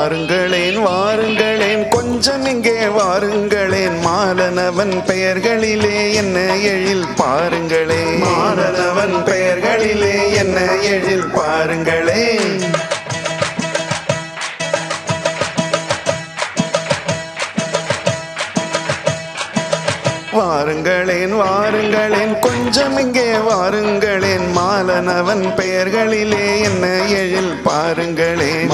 வாருங்களேன் வாருங்களேன் கொஞ்சம் இங்கே வாருங்களேன். மாலனவன் பெயர்களிலே என்ன எழில் பாருங்களே மாலனவன் பெயர்களிலே என்ன எழில் பாருங்களேன். வாருங்களேன் வாருங்களேன் கொஞ்சம் இங்கே வாருங்களேன். மாலனவன் பெயர்களிலே என்ன எழில் பாருங்களேன்.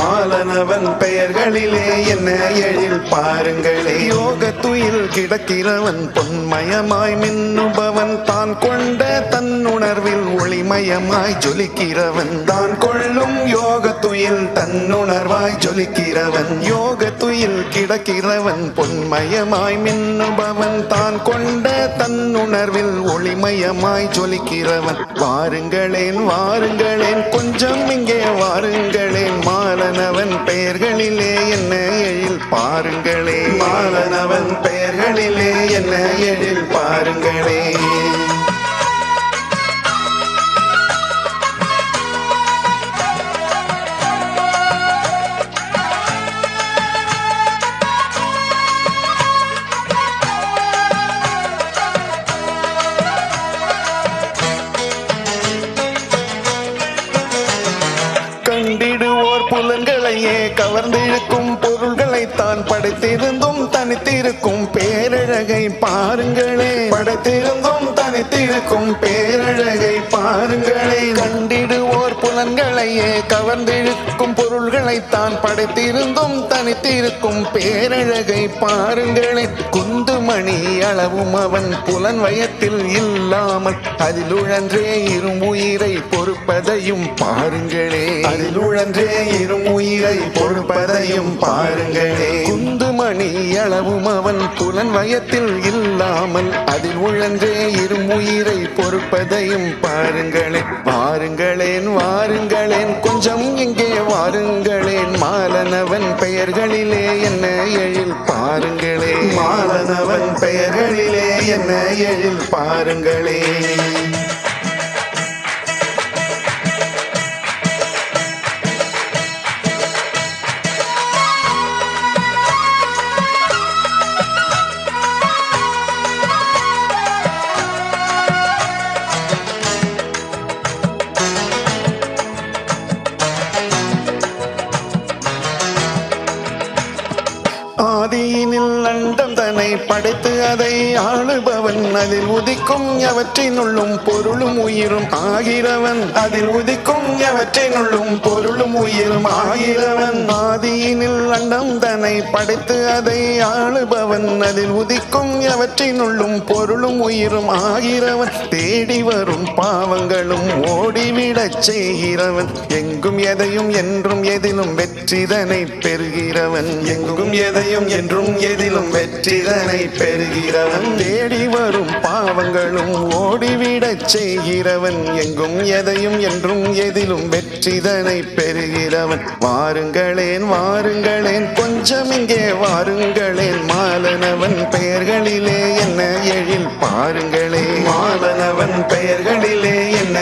அவன் பெயர்களிலே என்ன எழில் பாருங்களே. யோக துயில் கிடக்கிறவன் பொன்மயமாய் மின்னுபவன் தான் கொண்ட தன்னுணர்வில் ஒளிமயமாய் ஜொலிக்கிறவன். தான் கொள்ளும் யோக துயில் தன்னுணர்வாய் ஜொலிக்கிறவன். யோக துயில் கிடக்கிறவன் பொன்மயமாய் மின்னுபவன் தான் கொண்ட தன்னுணர்வில் ஒளிமயமாய் ஜொலிக்கிறவன். வாருங்களேன் வாருங்களேன் கொஞ்சம் இங்கே வாருங்களேன் மாலனவன் பெயர்களிலே என்ன எழில் பாருங்களே. மாலனவன் பெயர்களிலே என்ன எழில் பாருங்களே. கவர்ந்திழுக்கும் பொருள்களை தான் படைத்திருந்தும். தனித்திருக்கும் பேரழகை பாருங்களே படைத்திருந்தும் தனித்திருக்கும் கண்டிடுவோர் கவர்ந்திழுக்கும் பொருள்களை தான் படைத்திருந்தும். தனித்திருக்கும் பேரழகை பாருங்களே. குந்துமணி அளவும் அவன் புலன் வயத்தில் இல்லாமல் அதில் உழன்றே இரும்புயிரை பொறுப்பதையும் பாருங்களே. அதில் உழன்றே இரும்புயிரை பொறுப்பதையும் பாருங்களே. குந்து அளவும் அவன் புலன் வயத்தில் இல்லாமல் அதில் உழன்றே இரும்புயிரை பொறுப்பதையும் பாருங்களேன் வாருங்களேன் வாருங்களேன் கொஞ்சம் இங்கே வாருங்களேன். மாலனவன் பெயர்களிலே என்ன எழில் பாருங்களே மாலனவன் பெயர்களிலே என்ன எழில் பாருங்களே ஆதியினில் அண்டம் தன்னை படைத்து அதை ஆளுபவன். அதில் உதிக்கும் எவற்றினுள்ளும் பொருளும் உயிரும் ஆகிறவன். அதில் உதிக்கும் எவற்றினுள்ளும் பொருளும் உயிரும் ஆகிறவன். ஆதியினில் அண்டம் தன்னை படைத்து அதை ஆளுபவன். அதில் உதிக்கும் எவற்றினுள்ளும் பொருளும் உயிரும் ஆகிறவன். தேடி வரும் பாவங்களும் ஓடிவிடச் செய்கிறவன். எங்கும் எதையும் என்றும் எதிலும் வெற்றிதனை பெறுகிறவன். எங்கும் எதையும் என்றும் எதிலும் வெற்றிதனை பெறுகிறவன். தேடி வரும் பாவங்களும் ஓடிவிடச் செய்கிறவன். எங்கும் எதையும் என்றும் எதிலும் வெற்றிதனை பெறுகிறவன். வாருங்களேன் வாருங்களேன் கொஞ்சம் இங்கே வாருங்களேன். மாலனவன் பெயர்களிலே என்ன எழில்? பாருங்களே மாலனவன் பெயர்களிலே என்ன